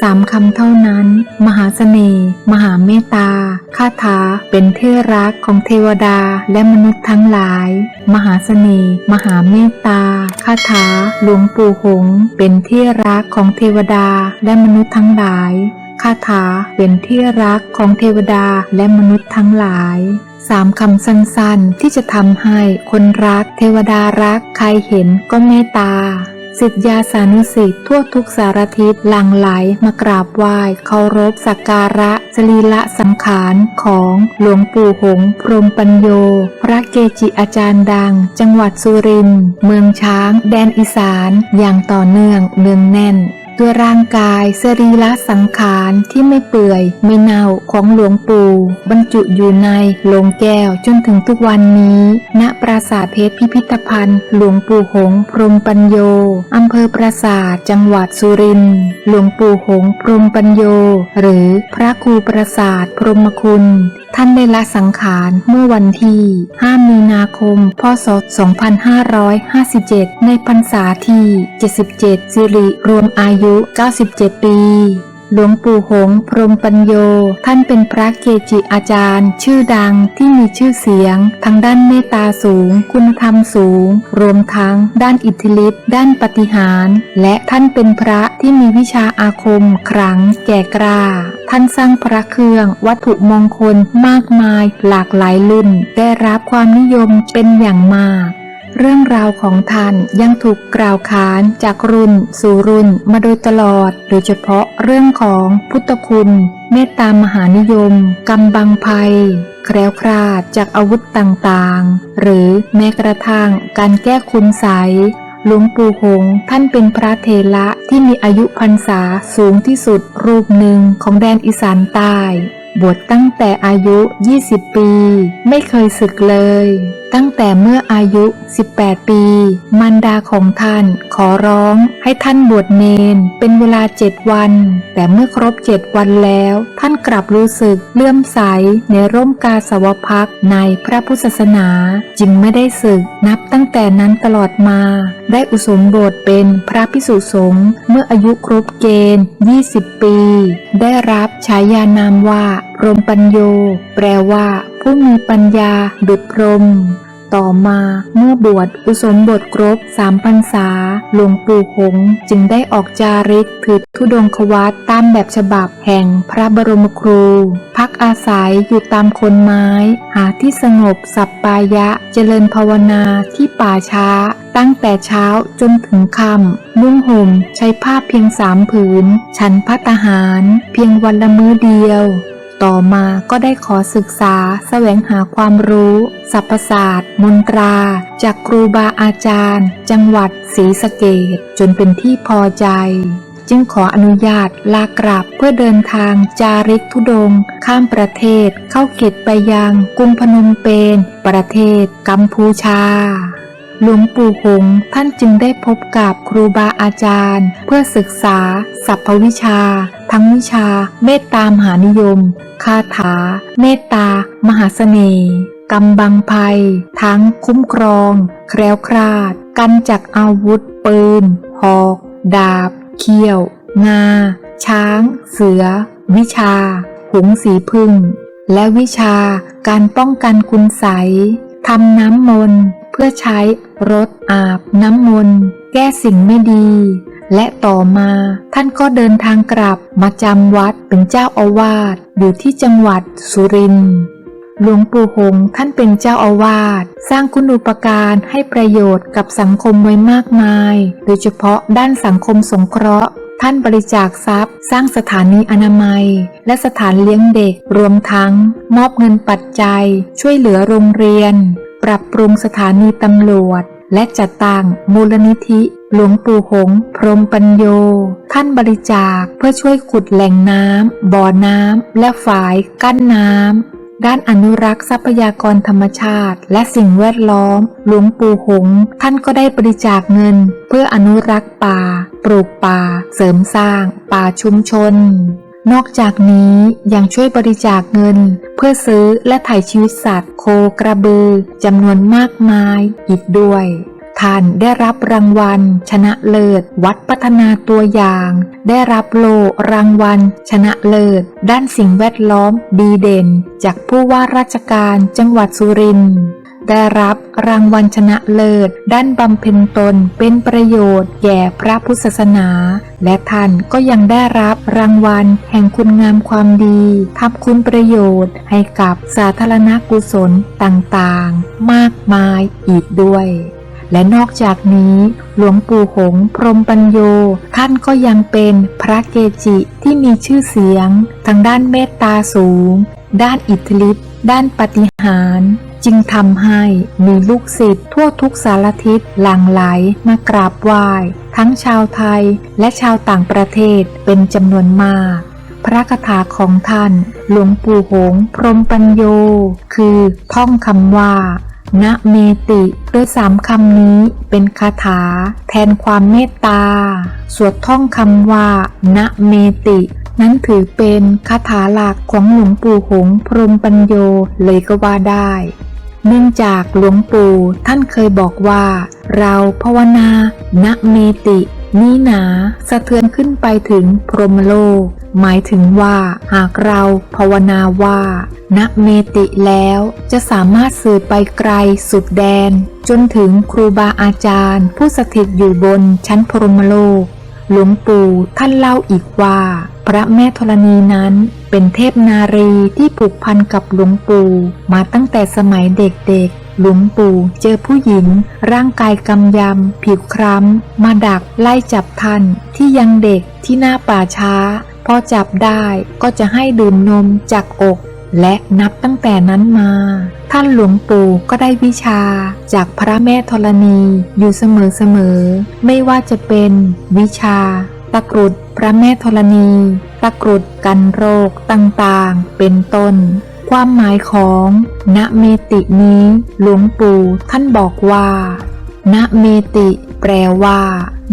สามคำเท่านั้น มหาเสน่ห์ มหาเมตตา คาถา เป็นเที่รักของเทวดาและมนุษย์ทั้งหลาย มหาเสน่ห์ มหาเมตตา คาถา หลวงปู่หง เป็นที่รักของเทวดาและมนุษย์ทั้งหลาย คาถา เป็นที่รักของเทวดาและมนุษย์ทั้งหลายสามคำสั้นๆ ที่จะทำให้คนรักเทวดารัก ใครเห็นก็เมตตา สิทธยาสานุสิทธ์ทั่วทุกสารทิศหลั่งไหลมากราบไหว้เคารพสักการะสรีละสังขารของหลวงปู่หงพรมปัญโย พระเกจิอาจารย์ดัง จังหวัดสุรินทร์เมืองช้าง แดนอีสาน อย่างต่อเนื่องเนืองแน่น ด้วยร่างกายสรีระสังขารที่ไม่เปื่อย ไม่เน่าของหลวงปู่บรรจุอยู่ในโลงแก้วจนถึงทุกวันนี้ ณปราสาทเพชรพิพิธภัณฑ์ หลวงปู่หงส์พรหมปัญโยอำเภอปราสาทจังหวัดสุรินทร์หลวงปู่หงส์พรหมปัญโย หรือพระครูปราสาทพรหมคุณ ท่านได้ละสังขารเมื่อวันที่ 5 มีนาคม พศ 2557 ในพรรษาที่ 77 สิริรวมอายุ 97 ปี หลวงปู่หงพรมปัญโย ท่านเป็นพระเกจิอาจารย์ ชื่อดังที่มีชื่อเสียง ทั้งด้านเมตตาสูง คุณธรรมสูง รวมทั้งด้านอิทธิฤทธิ์ด้านปฏิหาร และท่านเป็นพระที่มีวิชาอาคมขลังแก่กล้าท่านสร้างพระเครื่องวัตถุมงคลมากมาย หลากหลายรุ่น ได้รับความนิยมเป็นอย่างมากเรื่องราวของท่านยังถูกกล่าวขานจากรุ่นสู่รุ่นมาโดยตลอด โดยเฉพาะ เรื่องของพุทธคุณ เมตตามหานิยม กำบังภัย แคล้วคลาดจากอาวุธต่างๆ หรือแม้กระทั่งการแก้คุณใสยหลวงปู่หง ท่านเป็นพระเถระที่มีอายุพรรษาสูงที่สุดรูปหนึ่งของแดนอีสานใต้ บวชตั้งแต่อายุ 20 ปี ไม่เคยศึกเลย ตั้งแต่เมื่ออายุ 18 ปี มารดาของท่านขอร้องให้ท่านบวชเนน เป็นเวลาเจ็ดวัน แต่เมื่อครบเจ็ดวันแล้ว ท่านกลับรู้สึกเลื่อมใสในร่มกาสาวพักในพระพุทธศาสนา จึงไม่ได้ศึกนับตั้งแต่นั้นตลอดมา ได้อุสมบทเป็นพระพิสุสงฆ์เมื่ออายุครบเกณฑ์ 20 ปี ได้รับฉายานามว่าพรมปัญโย แปลว่า ผู้มีปัญญาดุจพรหมต่อมาเมื่อบวชอุสมบทครบสามพรรษา หลวงปู่หงจึงได้ออกจาริกถือธุดงควัตตามแบบฉบับแห่งพระบรมครู พักอาศัยอยู่ตามคนไม้ หาที่สงบสัปปายะเจริญภาวนาที่ป่าช้า ตั้งแต่เช้าจนถึงค่ำนุ่งห่มใช้ผ้าเพียงสามผืน ฉันพัตตาหาร เพียงวันละมื้อเดียว ต่อมาก็ได้ขอศึกษาแสวงหาความรู้สรรพศาสตร์มนตรา จากครูบาอาจารย์ จังหวัดศรีสะเกดจนเป็นที่พอใจ จึงขออนุญาตลากลับเพื่อเดินทางจาริกธุดง ข้ามประเทศ เข้าเขตไปยังกรุงพนมเปญประเทศกัมพูชาหลวงปู่หงส์ท่านจึงได้พบกับครูบาอาจารย์ เพื่อศึกษาสัพพวิชา ทั้งวิชา เมตตามหานิยม คาถา เมตตา มหาเสน่ห์กำบังภัย ทั้งคุ้มครอง แคล้วคลาด กันจากอาวุธ ปืน หอก ดาบ เขี้ยว งา ช้าง เสือ วิชา หงสีพึ่ง และวิชาการป้องกันคุณใสยทำน้ำมนต์เพื่อใช้รดอาบน้ำมนต์แก้สิ่งไม่ดี และต่อมาท่านก็เดินทางกลับมาจำวัดเป็นเจ้าอาวาสอยู่ที่จังหวัดสุรินทร์หลวงปู่หงส์ท่านเป็นเจ้าอาวาสสร้างคุณูปการให้ประโยชน์กับสังคมไว้มากมาย โดยเฉพาะด้านสังคมสงเคราะห์ท่านบริจาคทรัพย์ สร้างสถานีอนามัย และสถานเลี้ยงเด็ก รวมทั้ง มอบเงินปัจจัย ช่วยเหลือโรงเรียน ปรับปรุงสถานีตำรวจ และจัดตั้งมูลนิธิ หลวงปู่หง พรหมปัญโย ท่านบริจาคเพื่อช่วยขุดแหล่งน้ำบ่อน้ำและฝายกั้นน้ำด้านอนุรักษ์ทรัพยากรธรรมชาติ และสิ่งแวดล้อม หลวงปู่หง ท่านก็ได้บริจาคเงิน เพื่ออนุรักษ์ป่า ปลูกป่า เสริมสร้าง ป่าชุมชน นอกจากนี้ยังช่วยบริจาคเงิน เพื่อซื้อและถ่ายชีวิตสัตว์ โคกระบือจำนวนมากมายอีกด้วยทท่านได้รับรางวัล ชนะเลิศ วัดพัฒนาตัวอย่าง ได้รับโลรางวัล ชนะเลิศ ด้านสิ่งแวดล้อมดีเด่น จากผู้ว่าราชการจังหวัดสุรินทร์ ได้รับรางวัลชนะเลิศ ด้านบำเพ็ญตนเป็นประโยชน์ แก่พระพุทธศาสนา และท่านก็ยังได้รับรางวัลแห่งคุณงามความดีทำคุณประโยชน์ให้กับสาธารณกุศลต่างๆ มากมายอีกด้วยและนอกจากนี้ หลวงปู่หงพรมปัญโย ท่านก็ยังเป็นพระเกจิที่มีชื่อเสียง ทางด้านเมตตาสูง ด้านอิทธิฤทธิ์ด้านปฏิหาร จึงทำให้มีลูกศิษย์ทั่วทุกสารทิศหลั่งไหลมากราบไหว้ ทั้งชาวไทยและชาวต่างประเทศเป็นจำนวนมาก พระคาถาของท่าน หลวงปู่หงส์พรหมปัญโย คือท่องคำว่าณเมติโดยสามคำนี้เป็นคาถา แทนความเมตตา สวดท่องคำว่าณเมติ นั้นถือเป็นคาถาหลักของหลวงปู่หงส์พรหมปัญโยเลยก็ว่าได้ เนื่องจากหลวงปู่ท่านเคยบอกว่า เราภาวนาณเมตินี้หนาสะเทือนขึ้นไปถึงพรหมโลก หมายถึงว่าหากเราภาวนาว่า ณเมติแล้วจะสามารถสื่อไปไกลสุดแดน จนถึงครูบาอาจารย์ ผู้สถิตอยู่บนชั้นพรหมโลก หลวงปู่ท่านเล่าอีกว่า พระแม่ธรณีนั้นเป็นเทพนารีที่ผูกพันกับหลวงปู่มาตั้งแต่สมัยเด็กๆ หลวงปู่เจอผู้หญิง ร่างกายกำยำ ผิวคล้ำ มาดักไล่จับท่านที่ยังเด็กที่หน้าป่าช้า พอจับได้ก็จะให้ดื่มนมจากอก และนับตั้งแต่นั้นมา ท่านหลวงปู่ก็ได้วิชาจากพระแม่ธรณีอยู่เสมอๆ ไม่ว่าจะเป็นวิชา ตะกรุดพระแม่ธรณี ตะกรุดกันโรคต่างๆ เป็นต้น ความหมายของณเมตินี้ หลวงปู่ท่านบอกว่าณเมติ แปลว่า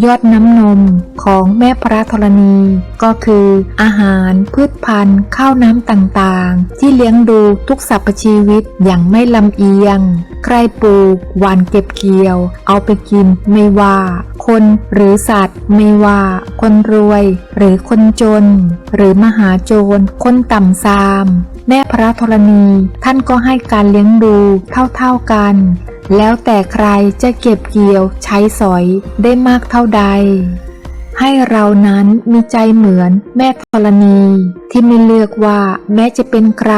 ยอดน้ำนมของแม่พระธรณี ก็คือ อาหารพืชพันธุ์ ข้าวน้ำต่างๆ ที่เลี้ยงดูทุกสรรพชีวิตอย่างไม่ลำเอียง ใครปลูกหวานเก็บเกี่ยว เอาไปกินไม่ว่า คนหรือสัตว์ ไม่ว่า คนรวย หรือคนจน หรือมหาโจรคนต่ำซาม แม่พระธรณี ท่านก็ให้การเลี้ยงดูเท่าๆกัน แล้วแต่ใครจะเก็บเกี่ยวใช้สอยได้มากเท่าใด ให้เรานั้นมีใจเหมือนแม่ธรณี ที่ไม่เลือกว่าแม้จะเป็นใคร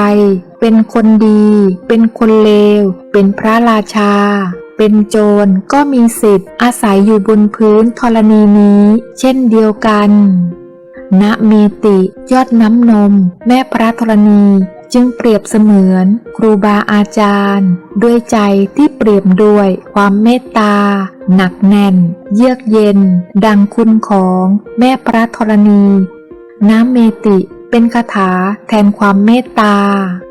เป็นคนดี เป็นคนเลว เป็นพระราชา เป็นโจรก็มีสิทธิ์อาศัยอยู่บนพื้นธรณีนี้ เช่นเดียวกันณเมติยอดน้ำนม แม่พระธรณี จึงเปรียบเสมือนครูบาอาจารย์ ด้วยใจที่เปรียบด้วยความเมตตา หนักแน่น เยือกเย็น ดังคุณของแม่พระธรณี น้ำเมติเป็นคาถาแทนความเมตตา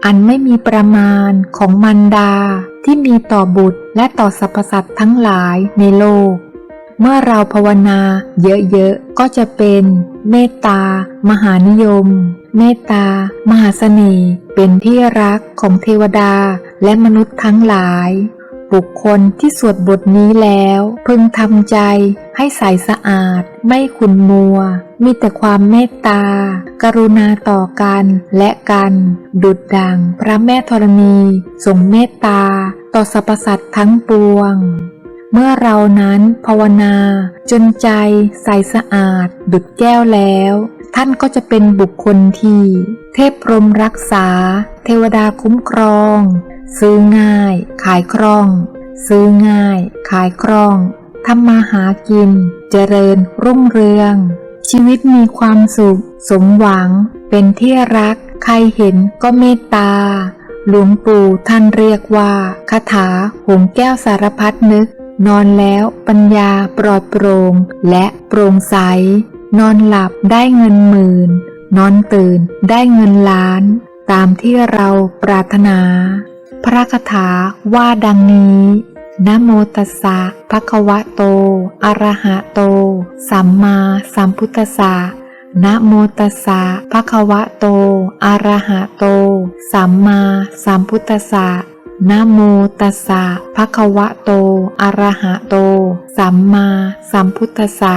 อันไม่มีประมาณของมันดา ที่มีต่อบุตรและต่อสรรพสัตว์ทั้งหลายในโลก เมื่อเราภาวนาเยอะๆ ก็จะเป็นเมตตามหานิยมเมตตามหาเสน่ห์เป็นที่รักของเทวดาและมนุษย์ทั้งหลาย บุคคลที่สวดบทนี้แล้ว พึงทำใจให้ใสสะอาด ไม่ขุนมัว มีแต่ความเมตตา กรุณาต่อกันและกัน ดุดดังพระแม่ธรณีทรงเมตตา ต่อสรรพสัตว์ทั้งปวงเมื่อเรานั้นภาวนา จนใจใสสะอาด ดุดแก้วแล้ว ท่านก็จะเป็นบุคคลที่ เทพพรมรักษา เทวดาคุ้มครอง ซื้อง่าย ขายคล่อง ซื้อง่าย ขายคล่องทำมาหากิน เจริญรุ่งเรือง ชีวิตมีความสุข สมหวัง เป็นที่รัก ใครเห็นก็เมตตา หลวงปู่ท่านเรียกว่าคาถาหงแก้วสารพัดนึก นอนแล้วปัญญาปลอดโปร่งและโปร่งใส นอนหลับได้เงินหมื่น นอนตื่นได้เงินล้าน ตามที่เราปรารถนา พระคาถาว่าดังนี้นะโมตัสสะภะคะวะโต อะระหะโต สัมมาสัมพุทธัสสะนะโมตัสสะภะคะวะโต อะระหะโต สัมมาสัมพุทธัสสะนะโมตัสสะภะคะวะโต อะระหะโต สัมมาสัมพุทธัสสะ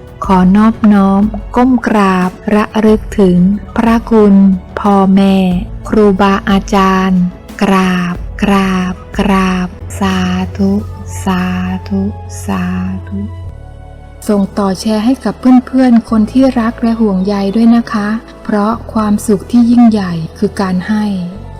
ขอนอบน้อม ก้มกราบ ระลึกถึง พระคุณพ่อแม่ ครูบาอาจารย์ กราบ กราบ กราบ สาธุ สาธุ สาธุ ส่งต่อแชร์ให้กับเพื่อนๆ คนที่รักและห่วงใยด้วยนะคะ เพราะความสุขที่ยิ่งใหญ่คือการให้